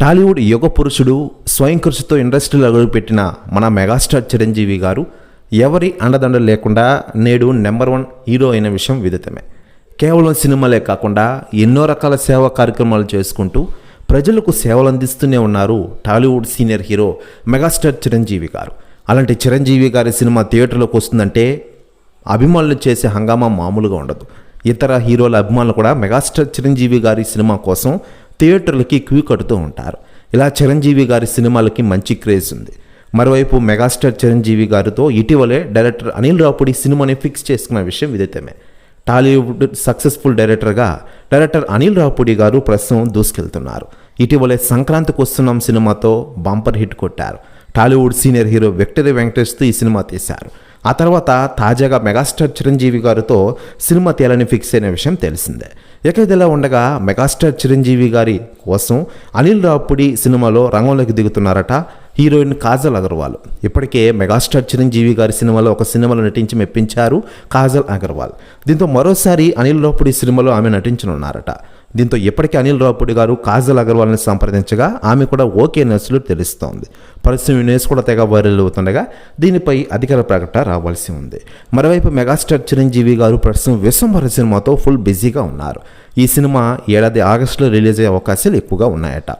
టాలీవుడ్ యుగ పురుషుడు స్వయం కృషితో ఇండస్ట్రీలో అడుగుపెట్టిన మన మెగాస్టార్ చిరంజీవి గారు ఎవరి అండదండలు లేకుండా నేడు నెంబర్ వన్ హీరో అయిన విషయం విదితమే. కేవలం సినిమాలే కాకుండా ఎన్నో రకాల సేవా కార్యక్రమాలు చేసుకుంటూ ప్రజలకు సేవలు అందిస్తూనే ఉన్నారు Tollywood senior hero megastar Chiranjeevi garu. అలాంటి చిరంజీవి గారి సినిమా థియేటర్లోకి వస్తుందంటే అభిమానులు చేసే హంగామా మామూలుగా ఉండదు. ఇతర హీరోల అభిమానులు కూడా మెగాస్టార్ చిరంజీవి గారి సినిమా కోసం థియేటర్లకి క్యూ కడుతూ ఉంటారు. ఇలా చిరంజీవి గారి సినిమాలకి మంచి క్రేజ్ ఉంది. మరోవైపు మెగాస్టార్ చిరంజీవి గారితో ఇటీవలే డైరెక్టర్ అనిల్ రాపుడి సినిమాని ఫిక్స్ చేసుకున్న విషయం విదితమే టాలీవుడ్ సక్సెస్ఫుల్ డైరెక్టర్గా డైరెక్టర్ అనిల్ రాపుడి గారు ప్రస్తుతం దూసుకెళ్తున్నారు. ఇటీవలే సంక్రాంతికి వస్తున్నాం సినిమాతో బంపర్ హిట్ కొట్టారు. టాలీవుడ్ సీనియర్ హీరో విక్టరీ వెంకటేష్తో ఈ సినిమా తీశారు. ఆ తర్వాత తాజాగా మెగాస్టార్ చిరంజీవి గారితో సినిమా తీయాలని ఫిక్స్ అయిన విషయం తెలిసిందే. ఇక ఇదిలా ఉండగా మెగాస్టార్ చిరంజీవి గారి కోసం అనిల్ రాపుడి సినిమాలో రంగంలోకి దిగుతున్నారట. హీరోయిన్ కాజల్ అగర్వాల్. ఇప్పటికే మెగాస్టార్ చిరంజీవి గారి సినిమాలో ఒక సినిమాలో నటించి మెప్పించారు కాజల్ అగర్వాల్. దీంతో మరోసారి అనిల్ రాపుడి సినిమాలో ఆమె నటించనున్నారట. దీంతో ఇప్పటికే అనిల్ రావుపూడి గారు కాజల్ అగర్వాల్ని సంప్రదించగా ఆమె కూడా ఓకే నర్సులు తెలుస్తోంది. పరిస్థితి న్యూస్ కూడా తెగ వైరల్ అవుతుండగా దీనిపై అధికార ప్రకటన రావాల్సి ఉంది. మరోవైపు మెగాస్టార్ చిరంజీవి గారు ప్రస్తుతం విశ్వంభర సినిమాతో ఫుల్ బిజీగా ఉన్నారు. ఈ సినిమా ఏడాది ఆగస్టులో రిలీజ్ అయ్యే అవకాశాలు ఎక్కువగా ఉన్నాయట.